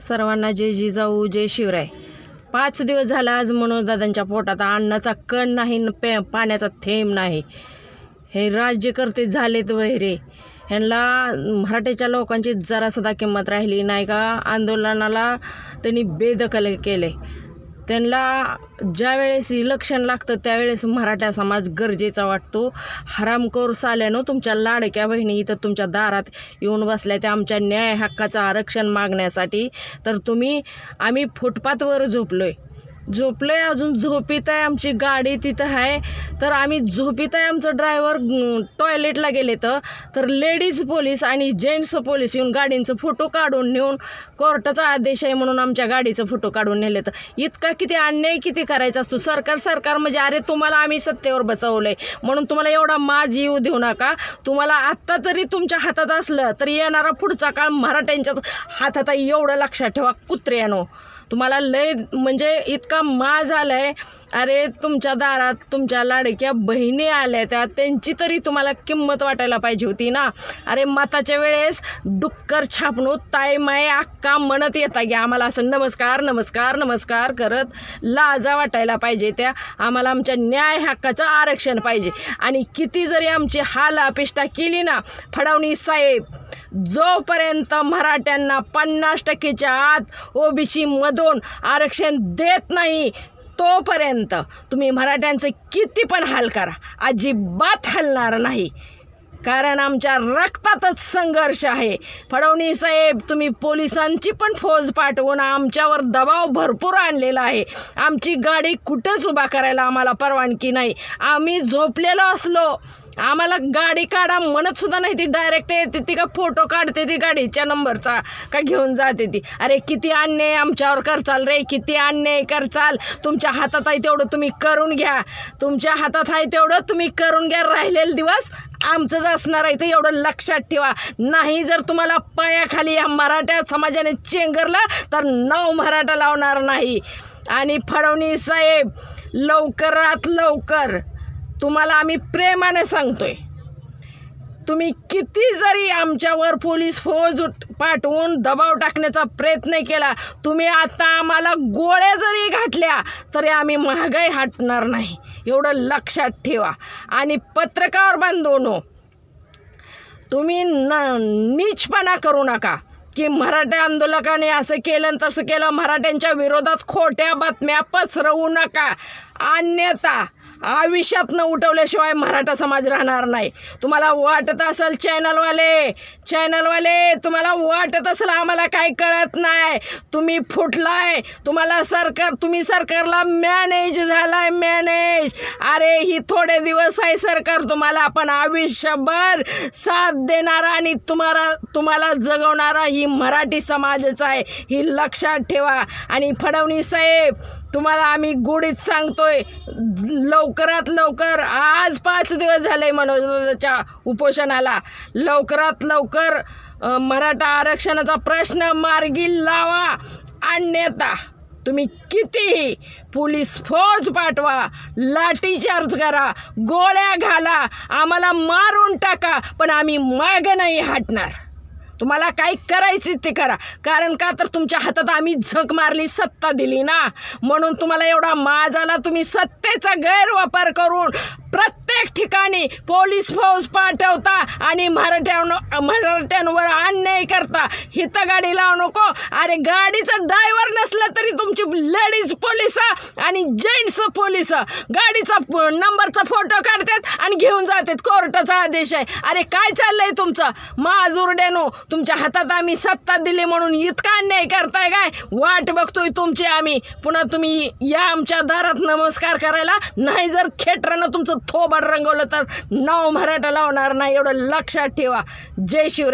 सर्वांना जय जिजाऊ जय शिवराय. पाच दिवस झाला आज मनोजदादांच्या पोटात अन्नाचा कण नाही पे पाण्याचा थेंब नाही. हे राज्यकर्ते झालेत वैरे ह्यांना मराठीच्या लोकांची जरासुद्धा किंमत राहिली नाही का? आंदोलनाला त्यांनी बेदखल केले. त्यांना ज्यावेळेस इलेक्शन लागतं त्यावेळेस मराठा समाज गरजेचा वाटतो. हरामखोर साल्यानं तुमच्या लाडक्या बहिणी इथं तुमच्या दारात येऊन बसल्या त्या आमच्या न्याय हक्काचं आरक्षण मागण्यासाठी. तर तुम्ही आम्ही फुटपाथवर झोपलो आहे झोपलं आहे अजून झोपीत आहे आमची गाडी तिथं आहे. तर आम्ही झोपीत आहे आमचं ड्रायव्हर टॉयलेटला गेले तर. लेडीज पोलीस आणि जेंट्स पोलीस येऊन गाडींचं फोटो काढून नेऊन कोर्टाचा आदेश आहे म्हणून आमच्या गाडीचं फोटो काढून नेले तर. इतका किती अन्याय किती करायचा असतो? सरकार सरकार म्हणजे अरे तुम्हाला आम्ही सत्तेवर बसवलं आहे म्हणून तुम्हाला एवढा माज येऊ देऊ नका. तुम्हाला आत्ता तरी तुमच्या हातात असलं तरी येणारा पुढचा काळ मराठ्यांच्याच हातात एवढं लक्षात ठेवा कुत्र्यानो. तुम्हाला लय म्हणजे इतका मा आहे अरे तुमच्या दारात तुमच्या लाडक्या बहिणी आल्या त्या त्यांची तरी तुम्हाला किंमत वाटायला पाहिजे होती ना? अरे मताच्या वेळेस डुक्कर छापणू ताय माय अक्का म्हणत येता की आम्हाला असं नमस्कार नमस्कार नमस्कार करत लाजा वाटायला पाहिजे त्या. आम्हाला आमच्या न्याय हक्काचं आरक्षण पाहिजे. आणि किती जरी आमची हाल अपेष्टा केली ना फडवणी साहेब जोपर्यंत मराठ्यांना पन्नास टक्केच्या आत ओबीसीमधून आरक्षण देत नाही तोपर्यंत तुम्ही मराठ्यांचे किती पण हाल करा. अजिबात हलणार नाही. कारण आमच्या रक्तातच संघर्ष आहे. फडणवीस साहेब तुम्ही पोलिसांची पण फौज पाठवून आमच्यावर दबाव भरपूर आणलेला आहे. आमची गाडी कुठंच उभा करायला आम्हाला परवानगी नाही. आम्ही झोपलेलो असलो. आम्हाला गाडी काढा म्हणत सुद्धा नाही ती. डायरेक्ट येते ती का फोटो काढते ती गाडीच्या नंबरचा का घेऊन जाते ती. अरे किती अन्याय आमच्यावर करचाल रे किती अन्याय करचाल. तुमच्या हातात आहे तेवढं तुम्ही करून घ्या. तुमच्या हातात आहे तेवढं तुम्ही करून घ्या राहिलेले दिवस. आमचंच असणार आहे ते एवढं लक्षात ठेवा. नाही जर तुम्हाला पायाखाली या मराठा समाजाने चेंगरलं तर नऊ मराठा लावणार नाही. आणि फडवणी साहेब लवकरात लवकर तुम्हाला आम्ही प्रेमाने सांगतोय. तुम्ही किती जरी आमच्यावर पोलीस फौज पाठवून दबाव टाकण्याचा प्रयत्न केला तुम्ही आता आम्हाला गोळ्या जरी घातल्या तरी आम्ही महागाई हटणार नाही. एवढं लक्षात ठेवा. आणि पत्रकार बांधवनो तुम्ही न नीचपणा करू नका की मराठा आंदोलकाने असं केलं तसं केलं मराठ्यांच्या विरोधात खोट्या बातम्या पसरवू नका. अन्यथा आयुष्यातनं उठवल्याशिवाय मराठा समाज राहणार नाही. तुम्हाला वाटत असेल चॅनलवाले चॅनलवाले तुम्हाला वाटत असेल आम्हाला काही कळत नाही. तुम्ही फुटलाय तुम्हाला सरकार तुम्ही सरकारला मॅनेज झालाय मॅनेज अरे ही थोडे दिवस आहे सरकार तुम्हाला आपण आयुष्यभर साथ देणारा आणि तुम्हाला तुम्हाला जगवणारा ही मराठी समाजच आहे. ही लक्षात ठेवा. आणि फडणवीस साहेब तुम्हाला आम्ही गुढीत सांगतोय. लवकरात लवकर आज पाच दिवस झाले मनोजच्या उपोषणाला. लवकरात लवकर मराठा आरक्षणाचा प्रश्न मार्गी लावा. अन्यथा तुम्ही कितीही पोलीस फौज पाठवा लाठीचार्ज करा गोळ्या घाला आम्हाला मारून टाका पण आम्ही मागं नाही हटणार. तुम्हाला काय करायचे ते करा. कारण का तर तुमच्या हातात आम्ही झक मारली सत्ता दिली ना. म्हणून तुम्हाला एवढा माज आला तुम्ही सत्तेचा गैरवापर करून प्रत्येक ठिकाणी पोलीस फौज पाठवता आणि मराठ्यां मराठ्यांवर अन्याय करता. हिथं गाडी लावू नको. अरे गाडीचं ड्रायव्हर नसलं तरी तुमची लेडीज पोलीस आणि जेंट्स पोलीस गाडीचा नंबरचा फोटो काढतात आणि घेऊन जातात. कोर्टाचा आदेश आहे. अरे काय चाललंय तुमचं? माजुरड्यानो तुमच्या हातात आम्ही सत्ता दिली म्हणून इतका अन्याय करताय काय? वाट बघतोय तुमची आम्ही. पुन्हा तुम्ही या आमच्या दारात नमस्कार करायला. नाही जर खेटरानं तुमचं थोबाड रंगवलं तर नाव मराठा लावणार नाही एवढं लक्षात ठेवा. जय शिवराय.